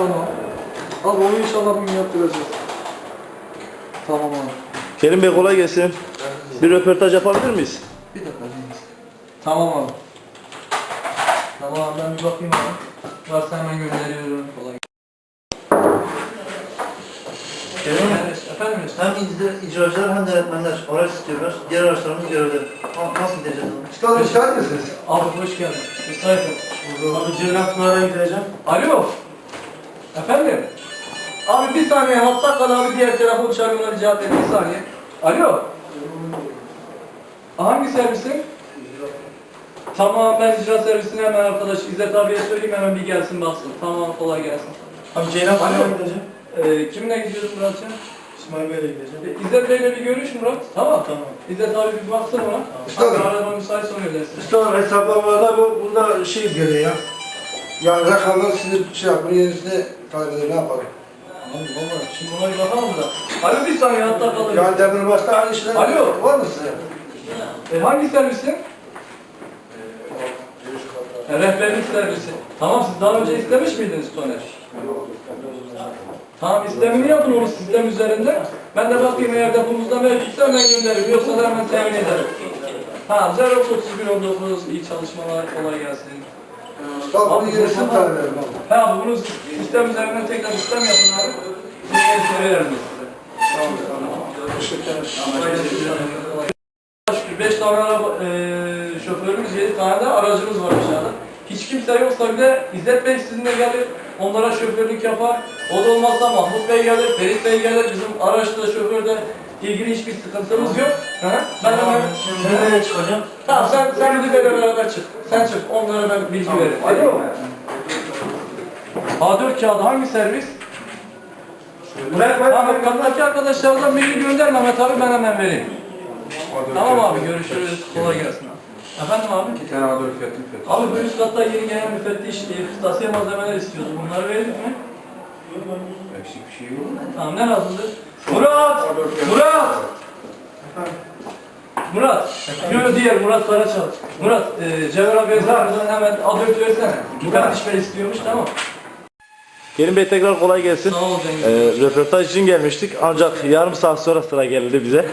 Tamam. Abi onu inşallah bugün yaptıracağız. Tamam abi. Kerim Bey kolay gelsin. Bir röportaj yapabilir miyiz? Bir dakika Cengiz. Tamam abi. Tamam abi ben bir bakayım abi. Varsa hemen gönderiyorum. Kolay Kerim gelsin. Efendim Mesut? Hem icra- icracılar hem de öğretmenler araç istiyorlar. Diğer araçlarımız görevde. Na- Nasıl gideceğiz onu? Çıkalım müsait misiniz? Abi hoş geldin. Müsaitim. Abi Ceylan Pınar'a gideceğim. Alo. Efendim? Abi bir saniye hatta kal abi diğer telefon çağırıyorlar cevap verin bir saniye. Alo. Hangi servisin? Tamam ben icra servisine hemen arkadaş İzzet abiye söyleyeyim hemen bir gelsin baksın. Tamam kolay gelsin. Abi Ceylan Alo. gideceğim. Ee, kimle gidiyoruz Muratcan? İsmail Bey'le gideceğim. Ee, İzzet Bey'le bir görüş Murat. Tamam. Tamam. İzzet abi bir baksana. Tamam. Abi araba müsait sonra ödersin. İşte o hesaplamalarda bu, bunda şey geliyor ya. Yani rakamlar sizi şey yapın, yenisini kaybeder, ne yapalım? Abi valla şimdi ona bir bakalım da. Alo bir saniye hatta kalır. Yani demir başta aynı işler Alo. var mı size? E, hangi servisin? E, rehberlik servisi. Tamam siz daha önce istemiş miydiniz Toner? Tamam istemini yapın onu sistem üzerinde. Ben de bakayım eğer depomuzda mevcutsa hemen gönderirim. Yoksa da hemen temin ederim. Ha 03119 iyi çalışmalar kolay gelsin. Tamam, bunu yenisini talep ederim. abi. Ha bunu sistem üzerinden tekrar sistem yapın abi. Yenisini veririm size. Tamam tamam. Şükür 5 tane araba, e, şoförümüz, 7 tane de aracımız var aşağıda. Hiç kimse yoksa bile İzzet Bey sizinle gelir, onlara şoförlük yapar. O da olmazsa Mahmut Bey gelir, Ferit Bey gelir. Bizim araçta, şoförde ilgili hiçbir sıkıntımız yok. Ben hemen... Şimdi nereye çıkacağım? Tamam sen, sen müdürle beraber çık. Sen çık, onlara ben bilgi veririm. Alo. A4 kağıdı hangi servis? Ben, tamam, kapıdaki arkadaşlardan bilgi gönder Mehmet abi ben hemen vereyim. Tamam abi görüşürüz. Kolay gelsin. Efendim abi? İki tane A4 fiyatı fiyatı. Abi bu üst katta yeni gelen müfettiş e, kırtasiye malzemeler istiyordu. Bunları verdik mi? Eksik bir şey yok. Tamam ne lazımdı? Murat! Murat! Murat! Yok diğer Murat Karaçal. Murat, e, Cevher abiye zarardan hemen A4 versene. Müfettiş bey istiyormuş tamam. Kerim Bey tekrar kolay gelsin. Sağ ol Cengiz. Ee, röportaj için gelmiştik ancak yarım saat sonra sıra geldi bize. Evet.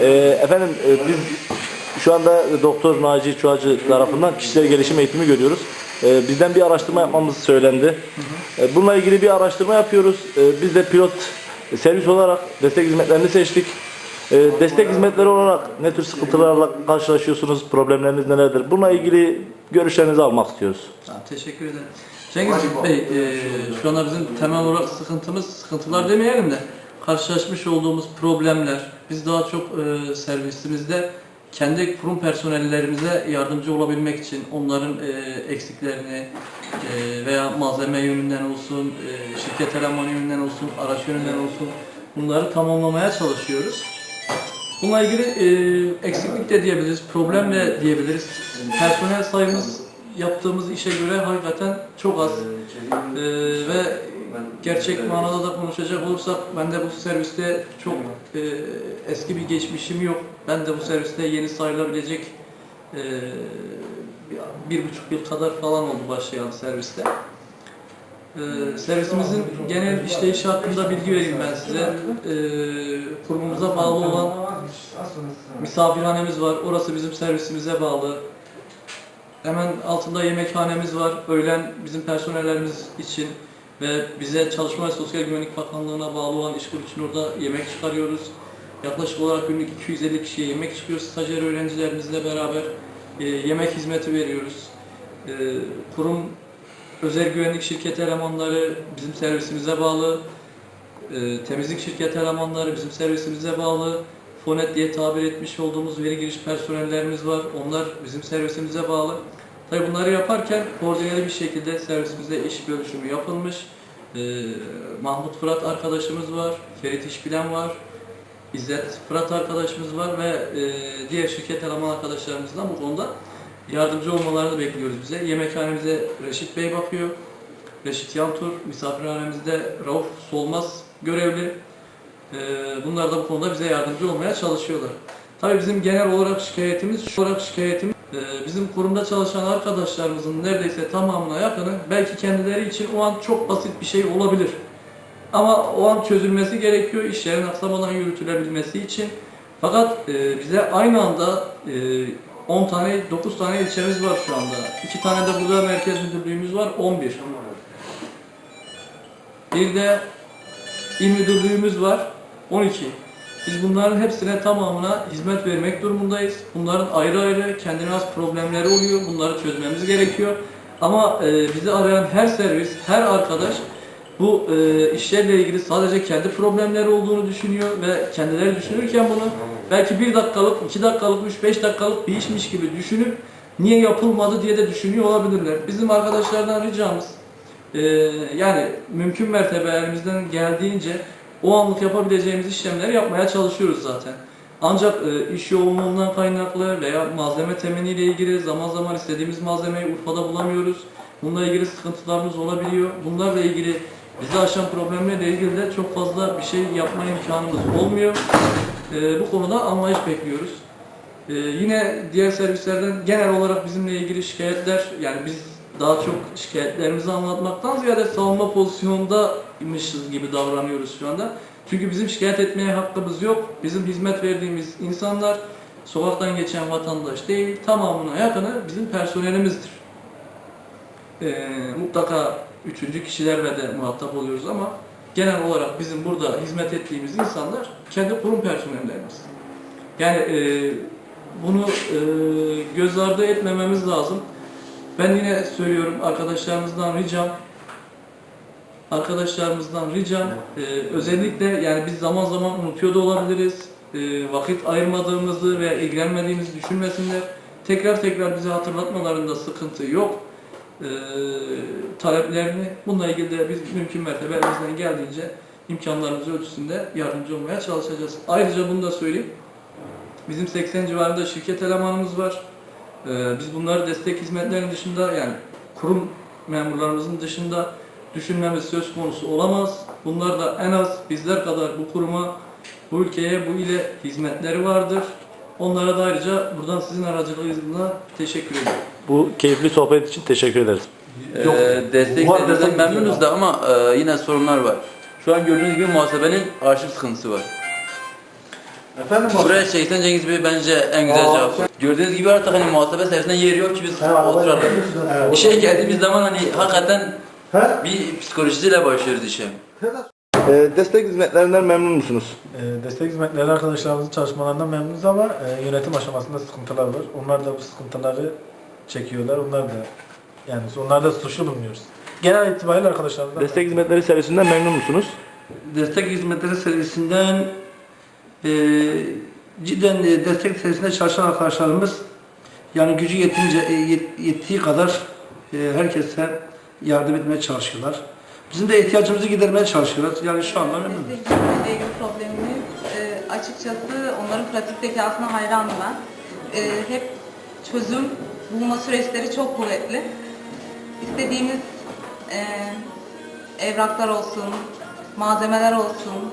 Ee, efendim e, biz şu anda Doktor Naci Çuhacı tarafından kişisel gelişim eğitimi görüyoruz. Ee, bizden bir araştırma yapmamız söylendi. Ee, bununla ilgili bir araştırma yapıyoruz. Ee, biz de pilot servis olarak destek hizmetlerini seçtik. Ee, destek hizmetleri olarak ne tür sıkıntılarla karşılaşıyorsunuz, problemleriniz nelerdir? Bununla ilgili görüşlerinizi almak istiyoruz. Ha, teşekkür ederim. Cengiz Bey, e, şu anda bizim temel olarak sıkıntımız, sıkıntılar demeyelim de karşılaşmış olduğumuz problemler, biz daha çok e, servisimizde kendi kurum personellerimize yardımcı olabilmek için onların e, eksiklerini e, veya malzeme yönünden olsun, e, şirket elemanı yönünden olsun, araç yönünden olsun bunları tamamlamaya çalışıyoruz. Bununla ilgili e, eksiklik de diyebiliriz, problem de diyebiliriz. Personel sayımız yaptığımız işe göre hakikaten çok az. E, ve gerçek manada da konuşacak olursak ben de bu serviste çok e, eski bir geçmişim yok. Ben de bu serviste yeni sayılabilecek e, bir- buçuk yıl kadar falan oldu başlayan serviste. Ee, servisimizin genel işleyişi hakkında bilgi vereyim ben size. Ee, kurumumuza bağlı olan misafirhanemiz var. Orası bizim servisimize bağlı. Hemen altında yemekhanemiz var. Öğlen bizim personellerimiz için ve bize Çalışma ve Sosyal Güvenlik Bakanlığı'na bağlı olan işkur için orada yemek çıkarıyoruz. Yaklaşık olarak günlük 250 kişiye yemek çıkıyoruz. Stajyer öğrencilerimizle beraber e, yemek hizmeti veriyoruz. E, kurum özel güvenlik şirket elemanları bizim servisimize bağlı. E, temizlik şirket elemanları bizim servisimize bağlı. Fonet diye tabir etmiş olduğumuz veri giriş personellerimiz var. Onlar bizim servisimize bağlı. Tabii bunları yaparken koordineli bir şekilde servisimizde iş bölüşümü yapılmış. E, Mahmut Fırat arkadaşımız var. Ferit İşbilen var. İzzet Fırat arkadaşımız var ve e, diğer şirket eleman arkadaşlarımızdan bu konuda yardımcı olmalarını bekliyoruz bize. Yemekhanemize Reşit Bey bakıyor. Reşit Yantur, misafirhanemizde Rauf Solmaz görevli. Ee, bunlar da bu konuda bize yardımcı olmaya çalışıyorlar. Tabii bizim genel olarak şikayetimiz, şu olarak şikayetimiz Ee, bizim kurumda çalışan arkadaşlarımızın neredeyse tamamına yakını belki kendileri için o an çok basit bir şey olabilir. Ama o an çözülmesi gerekiyor işlerin aksamadan yürütülebilmesi için. Fakat e, bize aynı anda e, 10 tane, 9 tane ilçemiz var şu anda. 2 tane de burada merkez müdürlüğümüz var, 11. Bir de il müdürlüğümüz var, 12. Biz bunların hepsine tamamına hizmet vermek durumundayız. Bunların ayrı ayrı kendine has problemleri oluyor. Bunları çözmemiz gerekiyor. Ama e, bizi arayan her servis, her arkadaş bu e, işlerle ilgili sadece kendi problemleri olduğunu düşünüyor ve kendileri düşünürken bunu belki bir dakikalık, iki dakikalık, üç beş dakikalık bir işmiş gibi düşünüp niye yapılmadı diye de düşünüyor olabilirler. Bizim arkadaşlardan ricamız e, yani mümkün mertebe elimizden geldiğince o anlık yapabileceğimiz işlemleri yapmaya çalışıyoruz zaten. Ancak e, iş yoğunluğundan kaynaklı veya malzeme teminiyle ilgili zaman zaman istediğimiz malzemeyi Urfa'da bulamıyoruz. Bununla ilgili sıkıntılarımız olabiliyor. Bunlarla ilgili bizi aşan problemlerle ilgili de çok fazla bir şey yapma imkanımız olmuyor. E, bu konuda anlayış bekliyoruz. E, yine diğer servislerden genel olarak bizimle ilgili şikayetler yani biz daha çok şikayetlerimizi anlatmaktan ziyade savunma pozisyondaymışız gibi davranıyoruz şu anda. Çünkü bizim şikayet etmeye hakkımız yok. Bizim hizmet verdiğimiz insanlar sokaktan geçen vatandaş değil, tamamına yakını bizim personelimizdir. Ee, mutlaka üçüncü kişilerle de muhatap oluyoruz ama genel olarak bizim burada hizmet ettiğimiz insanlar kendi kurum personellerimiz. Yani e, bunu e, göz ardı etmememiz lazım. Ben yine söylüyorum arkadaşlarımızdan ricam arkadaşlarımızdan ricam e, özellikle yani biz zaman zaman unutuyor da olabiliriz. E, vakit ayırmadığımızı ve ilgilenmediğimizi düşünmesinler. Tekrar tekrar bize hatırlatmalarında sıkıntı yok. E, taleplerini bununla ilgili de biz mümkün mertebe elimizden geldiğince imkanlarımız ölçüsünde yardımcı olmaya çalışacağız. Ayrıca bunu da söyleyeyim. Bizim 80 civarında şirket elemanımız var. Ee, biz bunları destek hizmetlerinin dışında yani kurum memurlarımızın dışında düşünmemiz söz konusu olamaz. Bunlar da en az bizler kadar bu kuruma, bu ülkeye, bu ile hizmetleri vardır. Onlara da ayrıca buradan sizin aracılığınızla teşekkür ederim. Bu keyifli sohbet için teşekkür ederiz. Ee, desteklerinizden destek memnunuz da ama e, yine sorunlar var. Şu an gördüğünüz gibi muhasebenin arşiv sıkıntısı var. Efendim. Buraya Şeytan Cengiz Bey bence en güzel Aa. cevap. Gördüğünüz gibi artık hani muhasebe servisinde yer yok ki biz Ha, oturalım. evet. Bir şey geldiğimiz zaman hani hakikaten He? bir psikolojisiyle başlıyoruz işe. Ee, destek hizmetlerinden memnun musunuz? E, Destek hizmetleri arkadaşlarımızın çalışmalarından memnunuz ama e, yönetim aşamasında sıkıntılar var. Onlar da bu sıkıntıları çekiyorlar. Onlar da yani onlar da suçlu bulmuyoruz. Genel itibariyle arkadaşlarımızdan Destek hizmetleri servisinden memnun musunuz? destek hizmetleri servisinden e, cidden e, destek servisinde çalışan arkadaşlarımız yani gücü yetince e, yet- yettiği kadar e, herkese yardım etmeye çalışıyorlar. Bizim de ihtiyacımızı gidermeye çalışıyoruz. Yani şu anda. Destekçilerle ilgili problemimiz e, açıkçası onların pratik zekasına hayranım ben. E, hep çözüm bulma süreçleri çok kuvvetli. İstediğimiz e, evraklar olsun, malzemeler olsun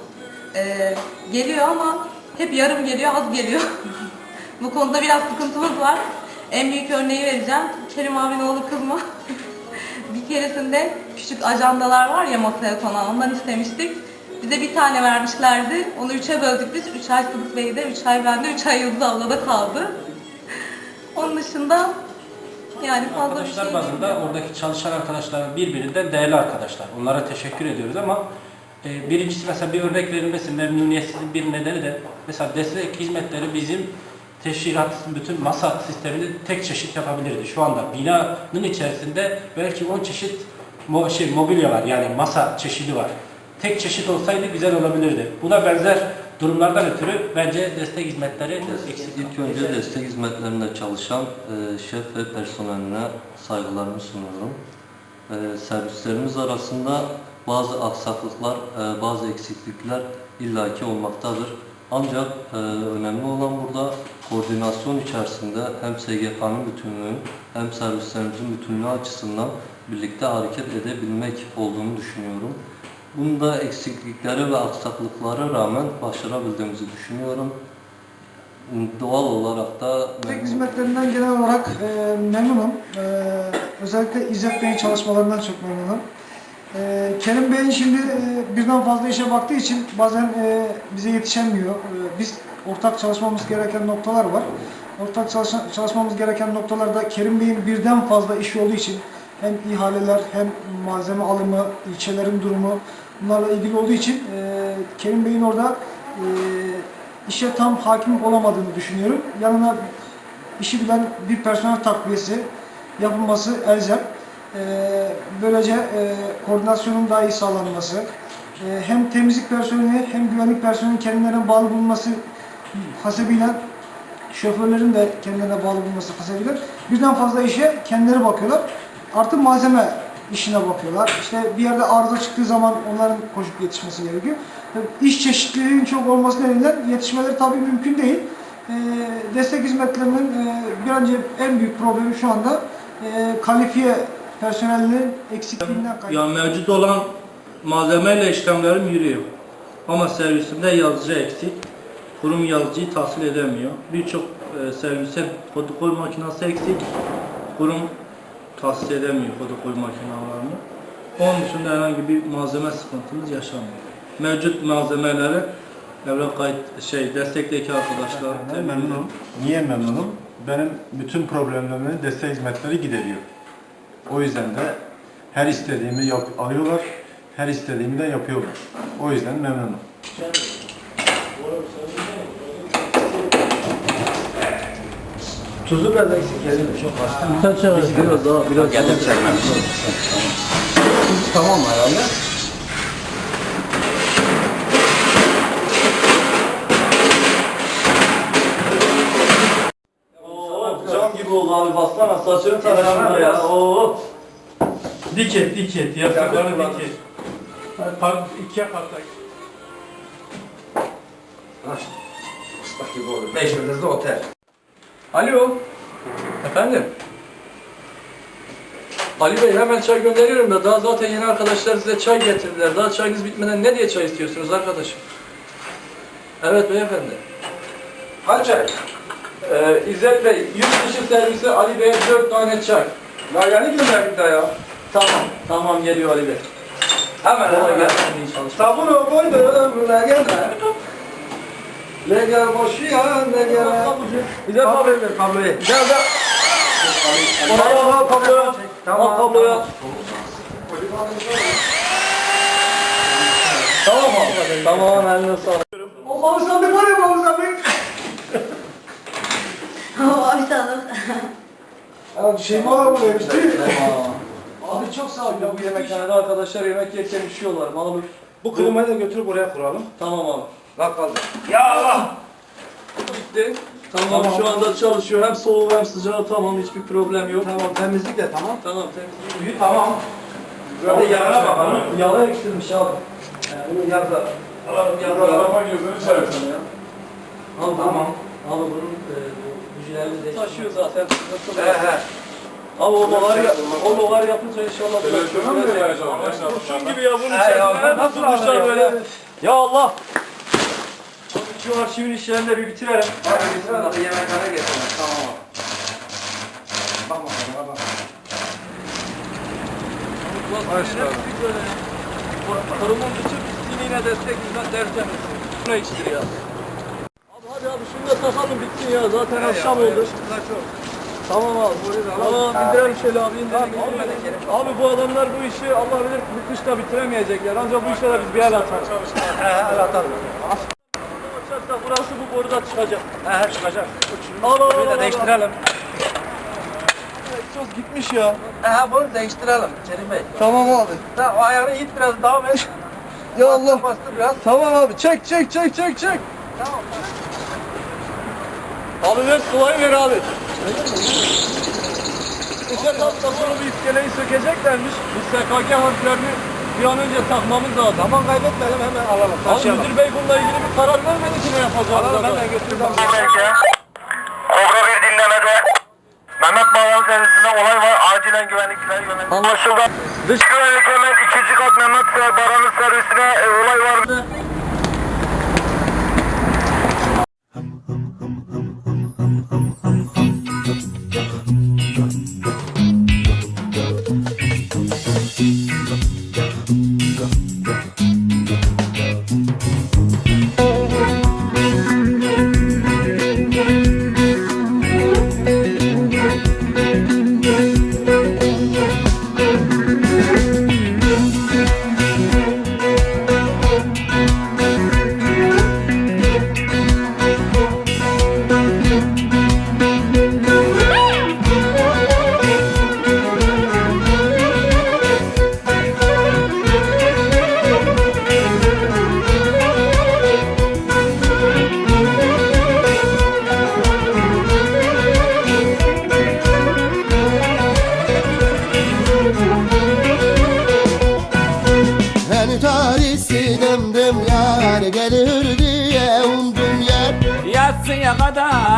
e, geliyor ama hep yarım geliyor, az geliyor. Bu konuda biraz sıkıntımız var. En büyük örneği vereceğim. Kerim abinin oğlu kızma. bir keresinde küçük ajandalar var ya masaya konan ondan istemiştik. Bize bir tane vermişlerdi. Onu üçe böldük biz. Üç ay Sıdık Bey'de, üç ay bende, üç ay Yıldız ablada kaldı. Onun dışında yani fazla bir Arkadaşlar şey bazında oradaki çalışan arkadaşlar birbirinden değerli arkadaşlar. Onlara teşekkür ediyoruz ama e, birincisi mesela bir örnek verilmesi memnuniyetsizliğin bir nedeni de mesela destek hizmetleri bizim teşkilat bütün masa sistemini tek çeşit yapabilirdi. Şu anda binanın içerisinde belki 10 çeşit mo şey, mobilya var yani masa çeşidi var. Tek çeşit olsaydı güzel olabilirdi. Buna benzer durumlardan ötürü bence destek hizmetleri eksik. İlk önce destek hizmetlerinde çalışan e, şef ve personeline saygılarımı sunuyorum. E, servislerimiz arasında bazı aksaklıklar, e, bazı eksiklikler illaki olmaktadır. Ancak e, önemli olan burada koordinasyon içerisinde hem SGK'nın bütünlüğü hem servislerimizin bütünlüğü açısından birlikte hareket edebilmek olduğunu düşünüyorum. Bunda eksikliklere ve aksaklıklara rağmen başarabildiğimizi düşünüyorum. Doğal olarak da Tek hizmetlerinden genel olarak e, memnunum. E, özellikle İzzet Bey'in çalışmalarından çok memnunum. E, Kerim Bey'in şimdi e, birden fazla işe baktığı için bazen e, bize yetişemiyor. E, biz ortak çalışmamız gereken noktalar var. Ortak çalışa- çalışmamız gereken noktalarda Kerim Bey'in birden fazla işi olduğu için hem ihaleler hem malzeme alımı, ilçelerin durumu bunlarla ilgili olduğu için e, Kerim Bey'in orada e, işe tam hakim olamadığını düşünüyorum. Yanına işi bilen bir personel takviyesi yapılması elzem. Ee, böylece e, koordinasyonun daha iyi sağlanması, e, hem temizlik personeli hem güvenlik personelinin kendilerine bağlı bulunması hasebiyle şoförlerin de kendilerine bağlı bulunması hasebiyle birden fazla işe kendileri bakıyorlar. Artı malzeme işine bakıyorlar. İşte bir yerde arıza çıktığı zaman onların koşup yetişmesi gerekiyor. İş çeşitliliğinin çok olması nedeniyle yetişmeleri tabii mümkün değil. Ee, destek hizmetlerinin e, bir önce en büyük problemi şu anda kalifiye personelinin eksikliğinden kaynaklı. Ya mevcut olan malzemeyle işlemlerim yürüyor. Ama servisimde yazıcı eksik. Kurum yazıcıyı tahsil edemiyor. Birçok e, servise fotokol makinesi eksik. Kurum tahsis edemiyor fotokol makinalarını. Onun dışında herhangi bir malzeme sıkıntımız yaşanmıyor. Mevcut malzemeleri evrak kayıt şey destekteki arkadaşlar memnunum. Niye memnunum? Benim bütün problemlerimi destek hizmetleri gideriyor. O yüzden de her istediğimi yap alıyorlar, her istediğimi de yapıyorlar. O yüzden memnunum. Tuzu biraz eksik geliyor. Çok az. Biraz daha biraz Geldim Selman. Tamam herhalde. Baksana saçını taraşında ya. Oo. Dik et, dik et. Yastıkları dik et. Pardon, ikiye katla. Beş yıldızlı otel. Alo. Efendim. Ali Bey hemen çay gönderiyorum da daha zaten yeni arkadaşlar size çay getirdiler. Daha çayınız bitmeden ne diye çay istiyorsunuz arkadaşım? Evet beyefendi. Kaç çay? Ee, İzzet Bey, yurt dışı servisi Ali Bey'e 4 tane çay. Ya yani gönderdik de ya. Tamam, tamam geliyor Ali Bey. Hemen hemen. gelsin, iyi çalışmalar. Sabunu koy da öyle gelme. Ne gel boşu ya ne gel. Bir de kablo ver kabloyu. Gel gel. Oraya al kabloyu. Al Tamam. kabloyu. Tamam mı? Tamam, eline sağlık. O bağırsanlık var ya bağırsanlık. Ortalık. Ya şey mi var buraya işte? Abi çok sağ ol. Ya bu yemekhanede arkadaşlar yemek yerken üşüyorlar. Malum. Bu klimayı da götürüp oraya kuralım. Tamam abi. Bak kaldı. Bitti. Tamam, şu anda çalışıyor. Hem soğuğu hem sıcağı tamam. Hiçbir problem yok. Tamam temizlik de tamam. Tamam temizliği. Suyu tamam. Böyle yarına bakalım. Yağ eksilmiş abi. Yani bunu yaz da. Araba gözünü çarpsın ya. Abi Tamam. Abi bunun e, bu bujilerini de taşıyor zaten. He he. Abi o ya, o dolar yapınca inşallah biraz çözülecek. Kurşun gibi ya bunun içerisinde nasıl nasıl alıyor? böyle? Ya Allah! Şu arşivin işlerini de bir bitirelim. Hadi sıra da yemekhane getirelim. Tamam. Bak bakalım bak. Kurumun bütün pisliğine destek hizmet tertemiz. Şuna içtir ya. Abi hadi abi da takalım bitsin ya zaten akşam oldu. Tamam abi. Tamam indirelim şöyle abi indirelim. Abi bu adamlar bu işi Allah bilir bu kışta bitiremeyecekler. Ancak bu işe de biz bir el he el atalım. Açarsak burası bu boruda çıkacak. He he çıkacak. Al al al. Değiştirelim. Egzoz gitmiş ya. He bunu değiştirelim Kerim Bey. Tamam abi. Sen o ayarı it biraz devam et. Ya Allah. Bastır biraz. Tamam abi çek çek çek çek çek. Tamam. Abi ver sulayı ver abi. Uçak hafta sonu bir iskeleyi sökeceklermiş. Biz SKG harflerini bir an önce takmamız lazım. Zaman kaybetmeyelim hemen alalım. Abi Taşıyalım. müdür bey bununla ilgili bir karar vermedi ki ne yapacağız. Alalım hemen götürelim. Kobra bir dinlemede. Mehmet Bağlar servisinde olay var. Acilen güvenlikler yönelik. Anlaşıldı. Dış güvenlik hemen ikinci kat Mehmet Baran'ın servisine e, olay var.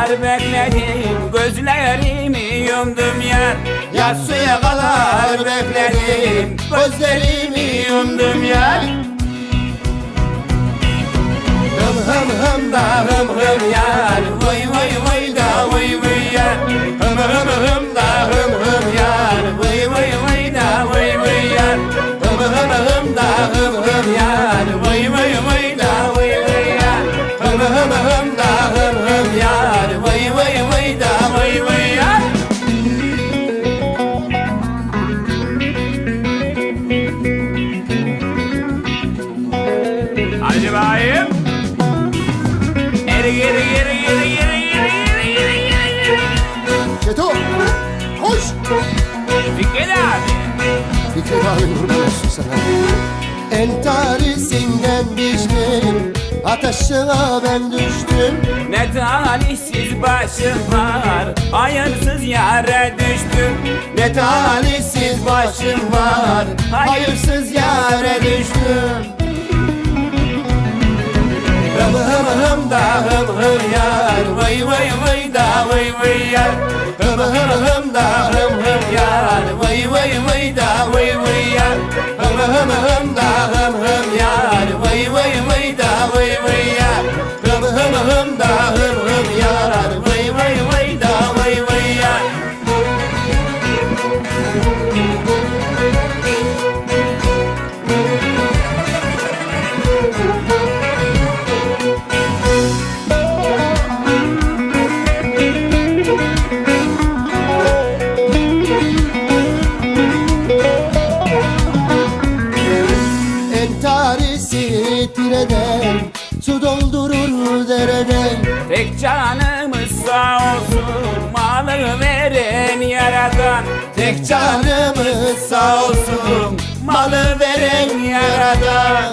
Kadar bekledim Gözlerimi yumdum yer Yatsıya kadar bekledim Gözlerimi yumdum yer Hım hım hım da hım hım yar. Vay vay vay da vay vay yar. Hım hım hım sana. Entarisinden biçtim, ateşine ben düştüm. Ne talihsiz başım var Hayırsız yere düştüm Ne talihsiz başım var, hayırsız yere düştüm. Hım hım hım da hım hım yar Vay vay vay da vay vay yar Hım hım hım da hım hım yar Vay vay vay da vay vay yar Hım hım da hım hım yar Vay vay vay da vay vay yar together.